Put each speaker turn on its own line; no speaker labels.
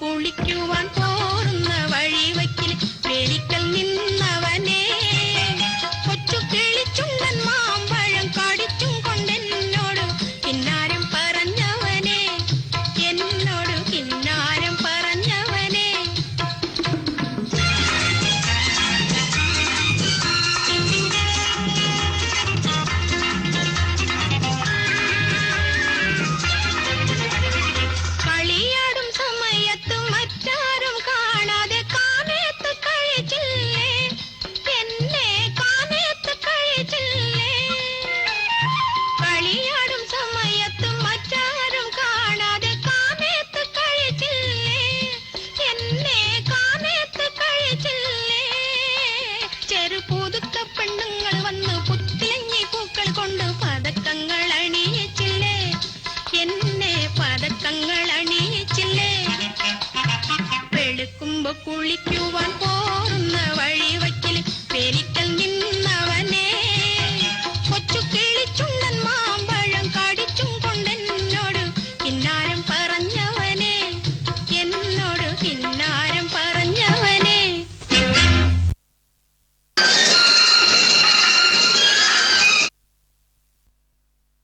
കുളിക്കുവാൻ പോ കുളിക്കുവാൻ പോകുന്ന വഴി വയ്ക്കൽ